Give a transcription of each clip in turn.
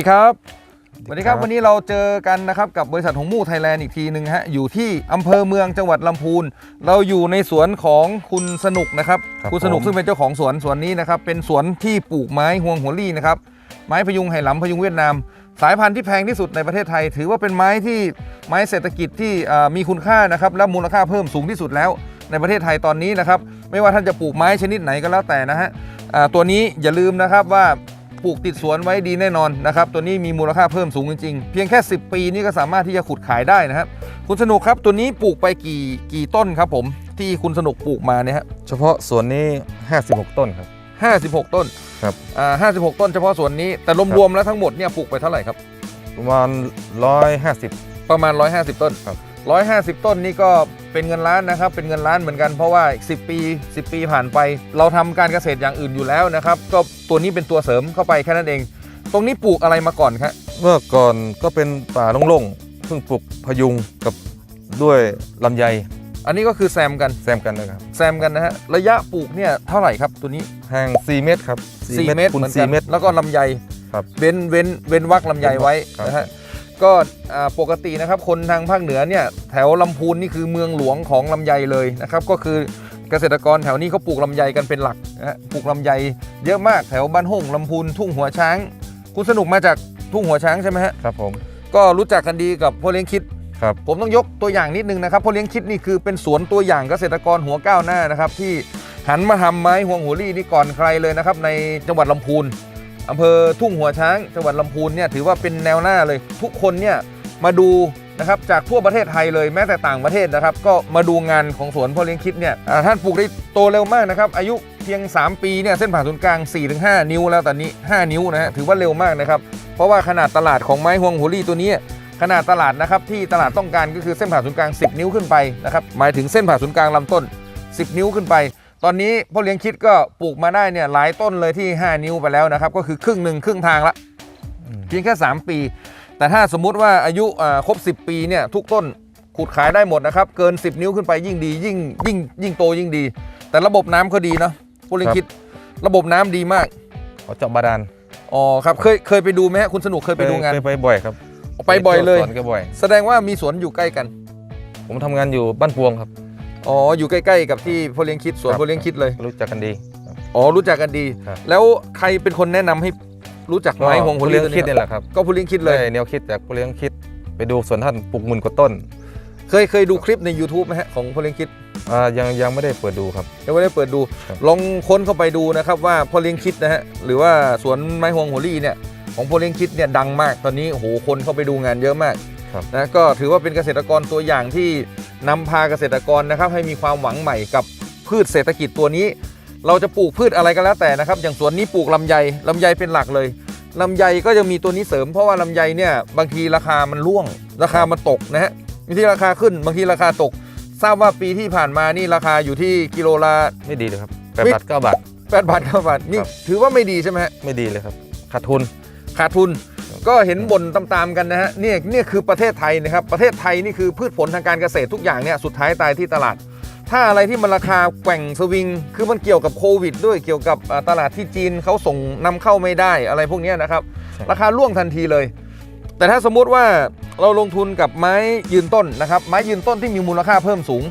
ดีครับ สวัสดีครับครับ วันนี้เราเจอกันนะครับกับบริษัทหงมู่ไทยแลนด์อีกทีหนึ่งฮะ อยู่ที่อำเภอเมืองจังหวัดลำพูน เราอยู่ในสวนของคุณสนุกนะครับครับคุณสนุกผม ซึ่งเป็นเจ้าของสวนสวนนี้นะครับ เป็นสวนที่ปลูกไม้ฮวงหัวลี่นะครับ ไม้พยุงไหหลำพยุงเวียดนาม สายพันธุ์ที่แพงที่สุดในประเทศไทย ถือว่าเป็นไม้ที่ไม้เศรษฐกิจที่อ่ามีคุณค่านะครับและมูลค่าเพิ่มสูงที่สุดแล้ว ในประเทศไทยตอนนี้นะครับ ไม่ว่าท่านจะปลูกไม้ชนิดไหนก็แล้วแต่นะฮะอ่าตัวนี้อย่าลืมนะครับว่า ปลูกติดสวนไว้ดีแน่นอนนะครับตัวนี้มีมูลค่าเพิ่มสูงจริงๆ เพียงแค่ 10 ปีนี่ก็สามารถที่จะขุดขายได้นะครับคุณสนุกครับตัวนี้ปลูกไปกี่กี่ต้นครับผมที่คุณสนุกปลูกมาเนี่ยฮะเฉพาะสวนนี้ 56 ต้นครับห้าสิบหกต้นครับอ่าห้าสิบหกต้นเฉพาะสวนนี้แต่รวมๆแล้วทั้งหมดเนี่ยปลูกไปเท่าไหร่ครับประมาณ150 ประมาณ 150 ต้นครับ 150 ต้นนี่ก็เป็นเงินล้านนะครับ เป็นเงินล้านเหมือนกันเพราะว่าอีก10 ปี 10 ปีผ่านไป เราทำการเกษตรอย่างอื่นอยู่แล้วนะครับ ก็ตัวนี้เป็นตัวเสริมเข้าไปแค่นั้นเอง ตรงนี้ปลูกอะไรมาก่อนครับเมื่อก่อนก็เป็นป่าโล่งๆเพิ่งปลูกพยุงกับด้วยลำไย อันนี้ก็คือแซมกันแซมกันนะครับแซมกันนะฮะระยะปลูกเนี่ยเท่าไหร่ครับตัวนี้แห่ง4 เมตรครับ4เมตรคูณเหมือนกัน4เมตร แล้วก็ลำไยครับเว้นเว้นเว้นวักลำไยไว้ครับนะฮะ ก็อ่าปกตินะครับคนทางภาคเหนือเนี่ยแถวลำพูนนี่คือเมืองหลวงของลำไยเลยนะครับก็คือเกษตรกรแถวนี้เขาปลูกลำไยกันเป็นหลักนะฮะปลูกลำไยเยอะมากแถวบ้านห้งลำพูนทุ่งหัวช้าง คุณสนุกมาจากทุ่งหัวช้างใช่ไหมฮะครับผมก็รู้จักกันดีกับพ่อเลี้ยงคิดครับผมต้องยกตัวอย่างนิดนึงนะครับเพราะเลี้ยงคิดนี่คือเป็นสวนตัวอย่างเกษตรกรหัวก้าวหน้านะครับที่หันมาทำไม้ห่วงหัวลี่นี่ก่อนใครเลยนะครับในจังหวัดลำพูน อำเภอทุ่งหัวช้างจังหวัดลำพูนเนี่ยถือว่าเป็นแนวหน้าเลย ทุกคนเนี่ยมาดูนะครับจากทั่วประเทศไทยเลยแม้แต่ต่างประเทศนะครับ ก็มาดูงานของสวนพ่อเลี้ยงคิดเนี่ยท่านปลูกได้โตเร็วมากนะครับ อายุเพียง 3 ปีเนี่ยเส้นผ่าศูนย์กลาง 4-5 นิ้วแล้วตอนนี้ 5 นิ้วนะฮะถือว่าเร็วมากนะครับ เพราะว่าขนาดตลาดของไม้ห่วงหัวลี่ตัวนี้ขนาดตลาดนะครับที่ตลาดต้องการก็คือเส้นผ่าศูนย์กลาง 10 นิ้วขึ้นไปนะครับหมายถึงเส้นผ่าศูนย์กลางลำต้น 10 นิ้วขึ้นไป ตอนนี้พ่อเลี้ยงคิดก็ปลูกมาได้เนี่ยหลายต้นเลยที่ 5 นิ้วไปแล้วนะครับ ก็คือครึ่งหนึ่งครึ่งทางละอืมเพียงแค่ 3 ปี แต่ถ้าสมมุติว่าอายุอ่าครบ 10 ปีเนี่ยทุกต้นขุดขายได้หมดนะครับ เกิน 10 นิ้วขึ้นไปยิ่งดียิ่งยิ่งยิ่งโตยิ่งดี แต่ระบบน้ำเขาดีเนาะพ่อเลี้ยงคิดระบบน้ำดีมากเขาเจาะบาดาลอ๋อครับเคยเคยไปดูไหมฮะคุณสนุกเคยไปดูงานเคยไปบ่อยครับไปบ่อยเลยสวนก็บ่อย แสดงว่ามีสวนอยู่ใกล้กัน ผมทำงานอยู่บ้านพวงครับ อ๋ออยู่ใกล้ๆกับที่พ่อเลี้ยงคิดสวนครับ พ่อเลี้ยงคิดเลยรู้จักกันดีครับ อ๋อรู้จักกันดี ครับ แล้วใครเป็นคนแนะนำให้รู้จักไม้หวงผู้หัวเลี้ลี่ยงตัวคิดนี้นี่แหละครับก็พ่อเลี้ยงคิดเลย ได้แนวคิดจากผู้เลี้ยงคิดไปดูสวนท่านปลูกหมื่นกว่าต้นเคยเคยดูคลิปใน YouTube ไหมฮะของพ่อเลี้ยงคิด อ่ายังยังไม่ได้เปิดดูครับ ยังไม่ได้เปิดดู ครับ ลองค้นเข้าไปดูนะครับว่าพ่อเลี้ยงคิดนะฮะ หรือว่าสวนไม้หวงหัวลี่เนี่ย ของพ่อเลี้ยงคิดเนี่ยดังมาก ตอนนี้โอ้โหคนเข้าไปดูงานเยอะมากครับ นะก็ถือว่าเป็นเกษตรกรตัวอย่างที่นำพาเกษตรกรนะครับให้มีความหวังใหม่กับพืชเศรษฐกิจตัวนี้ เราจะปลูกพืชอะไรก็แล้วแต่นะครับ อย่างสวนนี้ปลูกลำไยลำไยเป็นหลักเลยลำไยก็จะมีตัวนี้เสริมเพราะว่าลำไยเนี่ยบางทีราคามันร่วง ราคามันตกนะฮะบางทีราคาขึ้นบางทีราคาตก ทราบว่าปีที่ผ่านมานี่ราคาอยู่ที่กิโลละไม่ดีเลยครับแปดไม่บาทเก้าบาท8บาท9บาทนี่ครับถือว่าไม่ดีใช่ไหมฮะไม่ดีเลยครับขาดทุนขาดทุน ก็เห็นบ่นตามๆกันนะฮะเนี่ยเนี่ยคือประเทศไทยนะครับ ประเทศไทยนี่คือพืชผลทางการเกษตรทุกอย่างเนี่ยสุดท้ายตายที่ตลาด ถ้าอะไรที่มันราคาแกว่งสวิง คือมันเกี่ยวกับโควิด ด้วยเกี่ยวกับอ่าตลาดที่จีนเขาส่งนำเข้าไม่ได้อะไรพวกเนี้ยนะครับใช่ราคาล่วงทันทีเลย แต่ถ้าสมมุติว่าเราลงทุนกับไม้ยืนต้นนะครับ ไม้ยืนต้นที่มีมูลค่าเพิ่มสูง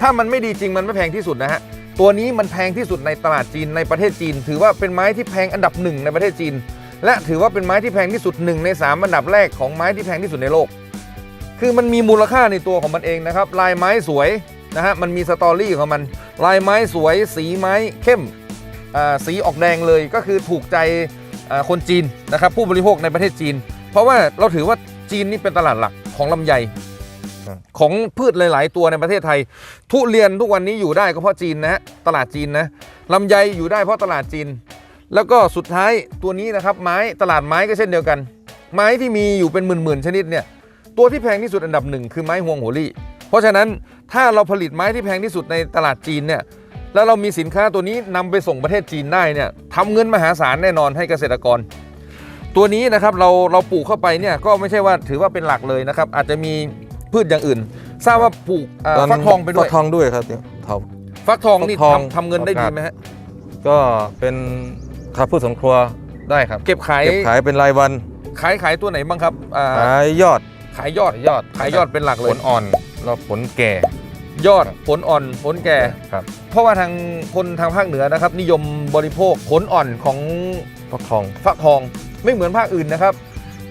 ถ้ามันไม่ดีจริงมันไม่แพงที่สุดนะฮะตัวนี้มันแพงที่สุดในตลาดจีนในประเทศจีน ถือว่าเป็นไม้ที่แพงอันดับหนึ่งในประเทศจีน และถือว่าเป็นไม้ที่แพงที่สุดหนึ่งในสามอันดับแรกของไม้ที่แพงที่สุดในโลก คือมันมีมูลค่าในตัวของมันเองนะครับ ลายไม้สวยนะฮะ มันมีสตอรี่ของมัน ลายไม้สวย สีไม้เข้มอ่าสีออกแดงเลยก็คือถูกใจอ่าคนจีนนะครับผู้บริโภคในประเทศจีน เพราะว่าเราถือว่าจีนนี่เป็นตลาดหลักของลำไยของพืชหลาย ๆ ตัวในประเทศไทย ทุเรียนทุกวันนี้อยู่ได้ก็เพราะจีนนะฮะตลาดจีนนะลำไยอยู่ได้เพราะตลาดจีน แล้วก็สุดท้ายตัวนี้นะครับไม้ตลาดไม้ก็เช่นเดียวกัน ไม้ที่มีอยู่เป็นหมื่นๆชนิดเนี่ยตัวที่แพงที่สุดอันดับหนึ่งคือไม้ฮวงโหรี่ เพราะฉะนั้นถ้าเราผลิตไม้ที่แพงที่สุดในตลาดจีนเนี่ยแล้วเรามีสินค้าตัวนี้นำไปส่งประเทศจีนได้เนี่ยทำเงินมหาศาลแน่นอนให้เกษตรกร ตัวนี้นะครับเราเราปลูกเข้าไปเนี่ยก็ไม่ใช่ว่าถือว่าเป็นหลักเลยนะครับอาจจะมีพืชอย่างอื่น ทราบว่าปลูกเอ่อฟักทองไปด้วยฟักทองด้วยครับเนี่ยเถาฟักทองนี่ฟักทองทำทำเงินได้ดีไหมฮะก็เป็น ข้าวพืชสวนครัวได้ครับ เก็บขายเก็บขายเป็นรายวัน ขายขายตัวไหนบ้างครับอ่าขายยอดขายยอดยอดขายยอดเป็นหลักเลผยลอ่อนแล้วผลแก่ ยอดผลอ่อนผลแก่ครับเพราะว่าทางคนทางภาคเหนือนะครับ นิยมบริโภคผลอ่อนของฟักทองฟักทองไม่เหมือนภาคอื่นนะครับ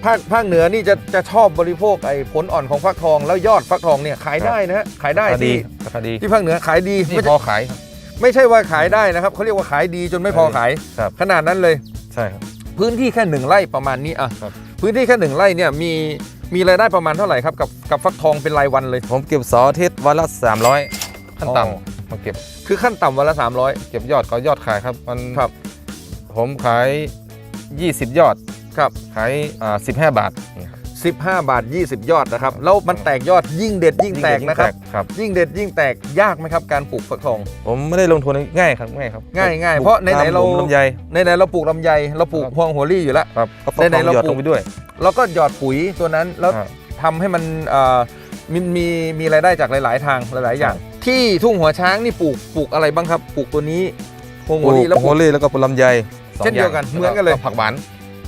ภาคภาคเหนือนี่จะจะชอบบริโภคไอ้ผลอ่อนของฟักทอง แล้วยอดฟักทองเนี่ยขายได้นะฮะขายได้ราคาดีที่ราคาดีที่ภาคเหนือขายดีนี่ไม่พใช่อขายครับ ไม่ใช่ว่าขายได้นะครับเขาเรียกว่าขายดีจนไม่พอขาย ครับ ขนาดนั้นเลย ใช่ครับ พื้นที่แค่หนึ่งไร่ประมาณนี้อะครับ พื้นที่แค่หนึ่งไร่เนี่ยมีมีรายได้ประมาณเท่าไหร่ครับกับกับฟักทองเป็นรายวันเลย ผมเก็บเสาร์อาทิตย์วันละ 300 ขั้นอ๋อ ต่ำมาเก็บคือขั้นต่ำวันละเก็บยอดก็ยอดขายครับมันครับ ผมขาย 20 ยอด300ครับ ขายอ่า15 บาทนี่ครับ 15 บาท 20 ยอดนะครับแล้วมันแตกยอดยิ่งเด็ดยิ่งแตกนะครับ ครับ ยิ่งเด็ดยิ่งแตกยากไหมครับการปลูกฟักทอง ผมไม่ได้ลงทุนง่ายครับง่ายครับง่ายง่ายปลูกเพราะไหนๆตมเราหลุมลำไยในไหนๆเราปลูกลำไยเราปลูกครับพวงหัวลี่อยู่แล้วครับก็ฟักไหนทๆองเราหยอดปลูกลงไปด้วยเราก็หยอดปุ๋ยตัวนั้นแล้วครับทำให้มันเอ่อมีมีมีรายได้จากหลาย ๆ ทางหลาย ๆ อย่าง ที่ทุ่งหัวช้างนี่ปลูกปลูกอะไรบ้างครับ ปลูกตัวนี้พวงปหัวลูลี่กแล้วปโฮลูกลี่แล้วก็ปลูกลำไยสงเช่นเดียวกันางเหมือนกันเลยแวผักหวาน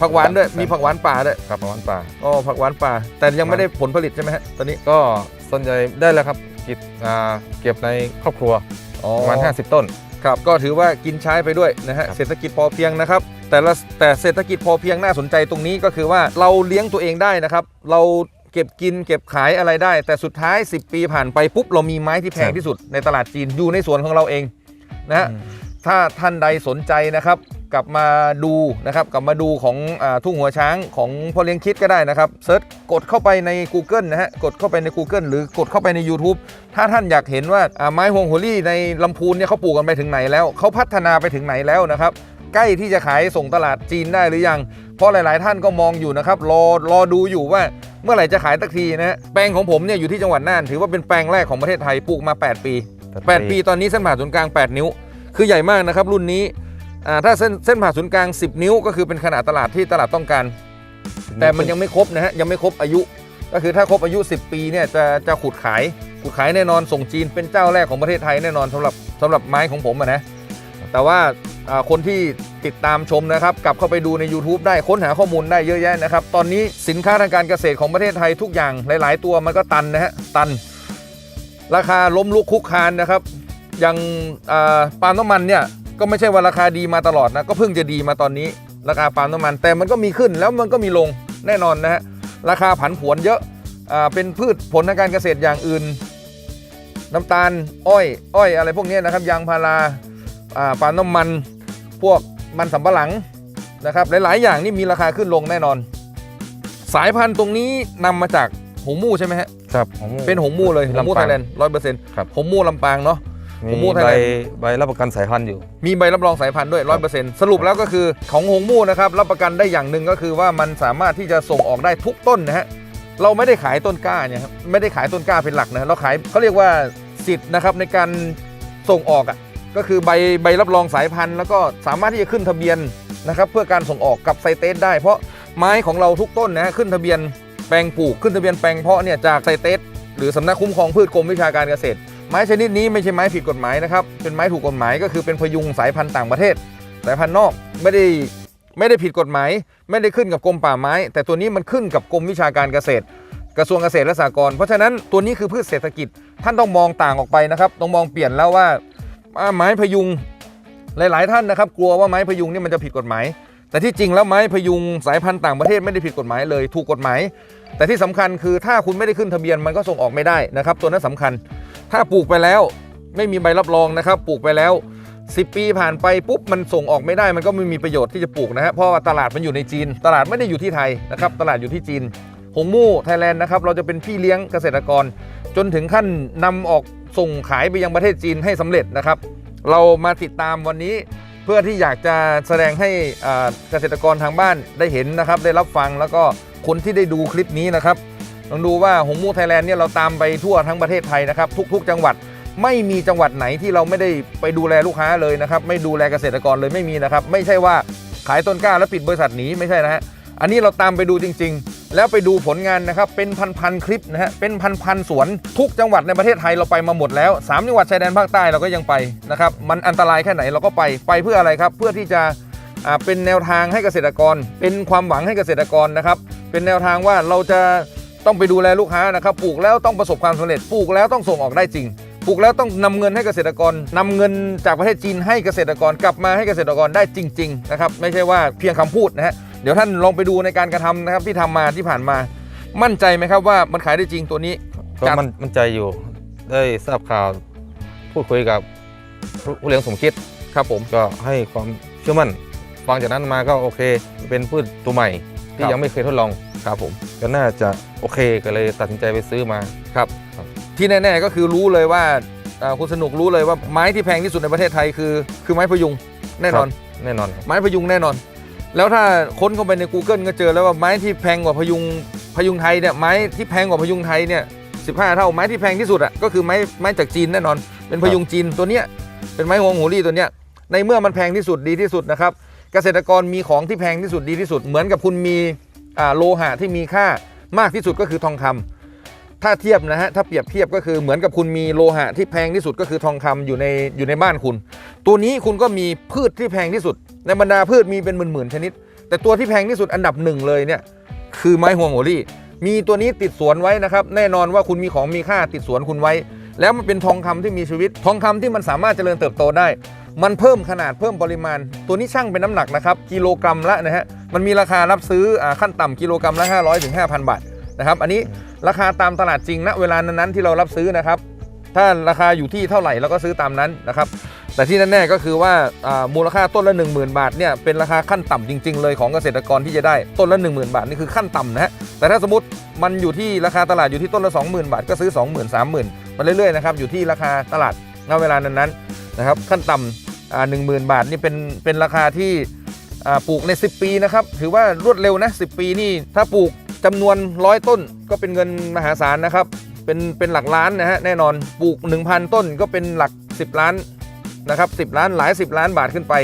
ผักหวานด้วยครับมีผักหวานป่าด้วยครับผักหวานป่าอ๋อผักหวานป่า แต่ยังไม่ได้ผลผลิตใช่ไหมฮะตอนนี้ก็ส่วนใหญ่ได้แล้วครับเก็บอ่าเก็บในครอบครัวอ๋อประมาณ50 ต้นครับก็ถือว่ากินใช้ไปด้วยนะฮะครับเศรษฐกิจพอเพียงนะครับ แต่ละแต่เศรษฐกิจพอเพียงน่าสนใจตรงนี้ก็คือว่าเราเลี้ยงตัวเองได้นะครับ เราเก็บกินเก็บขายอะไรได้ แต่สุดท้าย 10 ปีผ่านไปปุ๊บเรามีไม้ที่แพงที่สุดในตลาดจีนอยู่ในสวนของเราเองนะฮะถ้าท่านใดสนใจนะครับ กลับมาดูนะครับกลับมาดูของอทุ่งหัวช้างของพ่อเลี้ยงคิดก็ได้นะครับเซิร์ชกดเข้าไปใน Google นะฮะกดเข้าไปใน Google หรือกดเข้าไปใน YouTube ถ้าท่านอยากเห็นว่าไม้ฮวงหัวลี่ในลำพูนเนี่ยเขาปลูกกันไปถึงไหนแล้วเขาพัฒนาไปถึงไหนแล้วนะครับใกล้ที่จะขายส่งตลาดจีนได้หรือยัง เพราะหลาย ๆ ท่านก็มองอยู่นะครับรอรอดูอยู่ว่าเมื่อไหร่จะขายสักทีนะฮะแปลงของผมเนี่ยอยู่ที่จังหวัดน่าน ถือว่าเป็นแปลงแรกของประเทศไทยปลูกมา 8 ปี 8 ปีตอนนี้เส้นผ่าศูนย์กลาง 8 นิ้ว คือใหญ่มากนะครับรุ่นนี้ ถ้าเส้นเส้นผ่าศูนย์กลาง 10 นิ้ว ก็คือเป็นขนาดตลาดที่ตลาดต้องการ แต่มันยังไม่ครบนะฮะยังไม่ครบอายุ ก็คือถ้าครบอายุ 10 ปีเนี่ยจะจะขุดขายขุดขายแน่นอนส่งจีนเป็นเจ้าแรกของประเทศไทยแน่นอนสำหรับสำหรับไม้ของผมนะแต่ว่าอ่าคนที่ติดตามชมนะครับกลับเข้าไปดูใน YouTube ได้ค้นหาข้อมูลได้เยอะแยะนะครับ ตอนนี้สินค้าทางการเกษตรของประเทศไทยทุกอย่างหลาย ๆ ตัวมันก็ตันนะฮะตัน ราคาล้มลุกคุกคานนะครับอย่างอ่าปาล์มน้ำมันเนี่ย ก็ไม่ใช่ว่าราคาดีมาตลอดนะ ก็เพิ่งจะดีมาตอนนี้ ราคาปาล์มน้ำมัน แต่มันก็มีขึ้นแล้วมันก็มีลงแน่นอนนะฮะราคาผันผวนเยอะอ่าเป็นพืชผลทางการเกษตรอย่างอื่น น้ำตาลอ้อยอ้อยอะไรพวกเนี้ยนะครับยางพาราอ่าปาล์มน้ำมัน พวกมันสำปะหลังนะครับหลายๆ อย่างนี่มีราคาขึ้นลงแน่นอน สายพันธุ์ตรงนี้นำมาจากหงมู่ใช่ไหมฮะครับของเป็นหงมู่เลยหงมู่ไทยแลนด์ร้อยเปอร์เซ็นต์ครับหงมู่ลำปางเนาะ มีผมพูดให้ใบเลยใบรับประกันสายพันธุ์อยู่ มีใบรับรองสายพันธุ์ด้วยร้อยเปอร์เซ็นต์สรุปแล้วก็คือของหงมู่นะครับรับประกันได้อย่างหนึ่งก็คือว่ามันสามารถที่จะส่งออกได้ทุกต้นนะฮะเราไม่ได้ขายต้นกล้าเนี่ยครับไม่ได้ขายต้นกล้าเป็นหลักนะเราขายเขาเรียกว่าสิทธิ์นะครับในการส่งออกอะก็คือใบใบรับรองสายพันธุ์ แล้วก็สามารถที่จะขึ้นทะเบียนนะครับเพื่อการส่งออกกับไซเตสได้ เพราะไม้ของเราทุกต้นนะฮะขึ้นทะเบียนแปลงปลูกขึ้นทะเบียนแปลงเพาะเนี่ยจากไซเตสหรือสำนักคุ้มครองพืชกรมวิชาการเกษตร ไม้ชนิดนี้ไม่ใช่ไม้ผิดกฎหมายนะครับ เป็นไม้ถูกกฎหมายก็คือเป็นพยุงสายพันธุ์ต่างประเทศ สายพันธุ์นอกไม่ได้ไม่ได้ผิดกฎหมาย ไม่ได้ขึ้นกับกรมป่าไม้ แต่ตัวนี้มันขึ้นกับกรมวิชาการเกษตร กระทรวงเกษตรและสหกรณ์เพราะฉะนั้นตัวนี้คือพืชเศรษฐกิจท่านต้องมองต่างออกไปนะครับ ต้องมองเปลี่ยนแล้วว่าไม้พยุงหลาย ๆ ท่านนะครับ กลัวว่าไม้พยุงนี่มันจะผิดกฎหมาย แต่ที่จริงแล้วไม้พยุงสายพันธุ์ต่างประเทศไม่ได้ผิดกฎหมายเลย ถูกกฎหมาย แต่ที่สำคัญคือถ้าคุณไม่ได้ขึ้นทะเบียนมันก็ส่งออกไม่ได้นะครับ ตัวนั้นสำคัญ ถ้าปลูกไปแล้วไม่มีใบรับรองนะครับ ปลูกไปแล้ว 10 ปีผ่านไปปุ๊บมันส่งออกไม่ได้มันก็ไม่มีประโยชน์ที่จะปลูกนะฮะเพราะว่าตลาดมันอยู่ในจีน ตลาดไม่ได้อยู่ที่ไทยนะครับ ตลาดอยู่ที่จีนหงมู่ไทยแลนด์นะครับเราจะเป็นพี่เลี้ยงเกษตรกร จนถึงขั้นนำออกส่งขายไปยังประเทศจีนให้สำเร็จนะครับ เรามาติดตามวันนี้เพื่อที่อยากจะแสดงให้เกษตรกรทางบ้านได้เห็นนะครับ ได้รับฟังแล้วก็คนที่ได้ดูคลิปนี้นะครับ ลองดูว่าหงมูไทยแลนด์เนี่ยเราตามไปทั่วทั้งประเทศไทยนะครับ ทุก ๆ จังหวัดไม่มีจังหวัดไหนที่เราไม่ได้ไปดูแลลูกค้าเลยนะครับ ไม่ดูแลเกษตรกรเลยไม่มีนะครับ ไม่ใช่ว่าขายต้นกล้าแล้วปิดบริษัทหนีไม่ใช่นะฮะอันนี้เราตามไปดูจริง ๆ แล้วไปดูผลงานนะครับ เป็นพันๆคลิปนะฮะเป็นพันๆสวนทุกจังหวัดในประเทศไทยเราไปมาหมดแล้วสามจังหวัดชายแดนภาคใต้เราก็ยังไปนะครับมันอันตรายแค่ไหนเราก็ไปไปเพื่ออะไรครับ เพื่อที่จะเป็นแนวทางให้เกษตรกร เป็นความหวังให้เกษตรกรนะครับเป็นแนวทางว่าเราจะ ต้องไปดูแลลูกค้านะครับปลูกแล้วต้องประสบความสำเร็จปลูกแล้วต้องส่งออกได้จริงปลูกแล้วต้องนำเงินให้เกษตรกรนำเงินจากประเทศจีนให้เกษตรกรกลับมาให้เกษตรกรได้จริงๆนะครับไม่ใช่ว่าเพียงคำพูดนะฮะเดี๋ยวท่านลองไปดูในการกระทำนะครับที่ทำมาที่ผ่านมา มั่นใจไหมครับว่ามันขายได้จริงตัวนี้ก็ครับมันมันใจอยู่ได้ทราบข่าวพูดคุยกับผู้ผู้เลี้ยงสมคิดครับผมก็ให้ความเชื่อมั่นฟังจากนั้นมาก็โอเค เป็นพืชตัวใหม่ที่ครับยังไม่เคยทดลองครับผม ก็น่าจะโอเคก็เลยตัดสินใจไปซื้อมาที่แน่ๆก็คือรู้เลยว่าอ่าคุณสนุกรู้เลยว่าไม้ที่แพงที่สุดในประเทศไทยคือ คือไม้พยุงแน่นอน แน่นอนครับไม้พยุงแน่นอน แล้วถ้าค้นเข้าไปใน Google ก็เจอแล้วว่าไม้ที่แพงกว่าพยุงพยุงไทยเนี่ยไม้ที่แพงกว่าพยุงไทยเนี่ย15เท่าไม้ที่แพงที่สุดอะก็คือไม้ไม้จากจีนแน่นอน เป็นพยุงจีนตัวเนี้ยเป็นไม้ฮวงหูรี่ตัวเนี้ยในเมื่อมันแพงที่สุดดีที่สุดนะครับเกษตรกรมีของที่แพงที่สุดดีที่สุด เหมือนกับคุณมีอ่า โลหะที่มีค่ามากที่สุดก็คือทองคำถ้าเทียบนะฮะถ้าเปรียบเทียบก็คือเหมือนกับคุณมีโลหะที่แพงที่สุดก็คือทองคำอยู่ในอยู่ในบ้านคุณ ตัวนี้คุณก็มีพืชที่แพงที่สุด ในบรรดาพืชมีเป็นหมื่นๆชนิด แต่ตัวที่แพงที่สุดอันดับหนึ่งเลยเนี่ยคือไม้ฮวงโหรี่ มีตัวนี้ติดสวนไว้นะครับ แน่นอนว่าคุณมีของมีค่าติดสวนคุณไว้ แล้วมันเป็นทองคำที่มีชีวิต ทองคำที่มันสามารถเจริญเติบโตได้ มันเพิ่มขนาดเพิ่มปริมาณ ตัวนี้ช่างเป็นน้ำหนักนะครับกิโลกรัมละนะฮะมันมีราคารับซื้ออขั้นต่ำกิโลกรัมละ 500ถึง5,000 บาทนะครับอันนี้ราคาตามตลาดจริงณเวลานั้นๆที่เรารับซื้อนะครับถ้าราคาอยู่ที่เท่าไหร่เราก็ซื้อตามนั้นนะครับแต่ที่แน่ๆก็คือว่ามูลค่าต้นละ 10,000 บาทเนี่ยเป็นราคาขั้นต่ำจริง ๆ เลยของเกษตรกรที่จะได้ต้นละ 10,000 บาทนี่คือขั้นต่ำนะฮะแต่ถ้าสมมติมันอยู่ที่ราคาตลาดอยู่ที่ต้นละ 20,000 บาท ก็ซื้อ 20,000 30,000มาเรื่อยๆนะครับอยู่ที่ราคาตลาดณเวลานั้นๆนะครับขั้นต่่10,000บาทนี่เป็นเป็นราคาที่ปลูกใน 10 ปีนะครับถือว่ารวดเร็วนะ10 ปีนี่ถ้าปลูกจำนวนร้อยต้นก็เป็นเงินมหาศาลนะครับเป็นเป็นหลักล้านนะฮะแน่นอนปลูก 1,000 ต้นก็เป็นหลัก 10 ล้านนะครับ10 ล้านหลาย 10 ล้านบาทขึ้นไป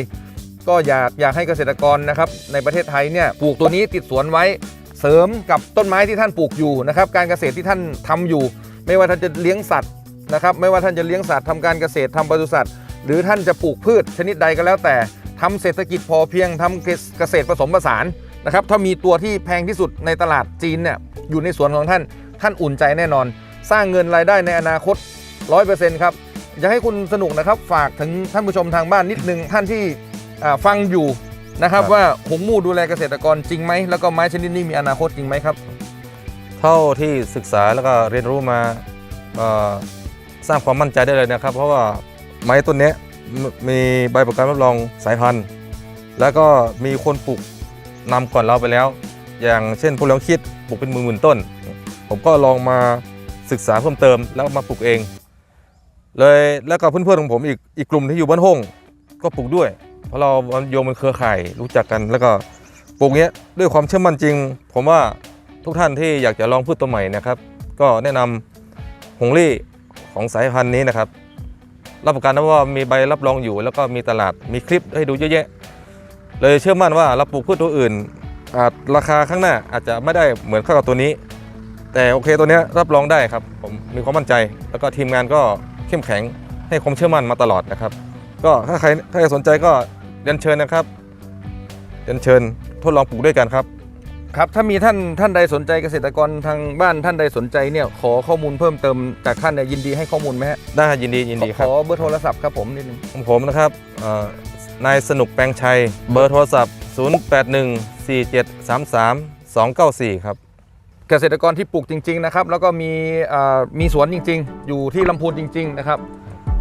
ก็อยากอยากให้เกษตรกรนะครับในประเทศไทยเนี่ยปลูกตัวนี้ติดสวนไว้เสริมกับต้นไม้ที่ท่านปลูกอยู่นะครับการเกษตรที่ท่านทำอยู่ ไม่ว่าท่านจะเลี้ยงสัตว์นะครับไม่ว่าท่านจะเลี้ยงสัตว์ทำการเกษตรทำปศุสัตว์ หรือท่านจะปลูกพืชชนิดใดก็แล้วแต่ทำเศรษฐกิจพอเพียงทำเกษตรผสมผสานนะครับถ้ามีตัวที่แพงที่สุดในตลาดจีนเนี่ยอยู่ในสวนของท่านท่านอุ่นใจแน่นอน สร้างเงินรายได้ในอนาคต 100%ครับอยากให้คุณสนุกนะครับฝากถึงท่านผู้ชมทางบ้านนิดนึงท่านที่อ่าฟังอยู่นะครับครับว่าหงมู่ดูแลเกษตรกรจริงไหมแล้วก็ไม้ชนิดนี้มีอนาคตจริงไหมครับ เท่าที่ศึกษาแล้วก็เรียนรู้มาก็สร้างความมั่นใจได้เลยนะครับ เพราะว่า ไม้ต้นนี้มีใบประกันรับรองสายพันธุ์ แล้วก็มีคนปลูกนำก่อนเราไปแล้ว อย่างเช่นพวกเราคิดปลูกเป็นหมื่นๆต้น ผมก็ลองมาศึกษาเพิ่มเติมแล้วมาปลูกเอง เลยแล้วก็เพื่อนๆของผมอีกอีกกลุ่มที่อยู่บ้านห้องก็ปลูกด้วย เพราะเราโยมเป็นเครือข่ายรู้จักกันแล้วก็ปลูกเนี้ยด้วยความเชื่อมั่นจริง ผมว่าทุกท่านที่อยากจะลองพืชตัวใหม่นะครับ ก็แนะนำหงลี่ของสายพันธุ์นี้นะครับ รับประกันนะว่ามีใบรับรองอยู่ แล้วก็มีตลาดมีคลิปให้ดูเยอะแยะ เลยเชื่อมั่นว่าเราปลูกพืชตัวอื่นอาจราคาข้างหน้าอาจจะไม่ได้เหมือนข้ากับตัวนี้ แต่โอเคตัวนี้รับรองได้ครับ ผมมีความมั่นใจ แล้วก็ทีมงานก็เข้มแข็งให้ความเชื่อมั่นมาตลอดนะครับ ก็ถ้าใครถ้าใครสนใจก็เรียนเชิญนะครับเรียนเชิญทดลองปลูกด้วยกันครับ ครับถ้ามีท่านท่านใดสนใจเกษตรกรทางบ้านท่านใดสนใจเนี่ยขอข้อมูลเพิ่มเติมจากท่านเนี่ยยินดีให้ข้อมูลไหมฮะได้ยินดียินดีคขรับอเบอร์โทรศัพท์ครับผมนิดนึงของผมนะครับเอ่อนายสนุกแปลงชัย เบอร์โทรศัพท์ 0814733294 ครับ เกษตรกรที่ปลูกจริงๆนะครับแล้วก็มีอ่ามีสวนจริง ๆ อยู่ที่ลำพูนจริง ๆ นะครับ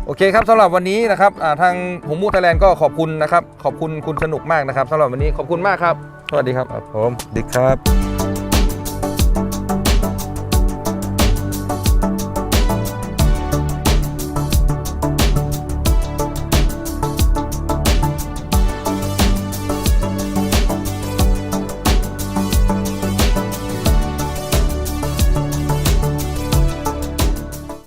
โอเคครับสำหรับวันนี้นะครับอ่าทางหงมูไทยแลนด์ก็ขอบคุณนะครับขอบคุณคุณสนุกมากนะครับสำหรับวันนี้ขอบคุณมากครับ สวัสดีครับ ครับผมดีครับ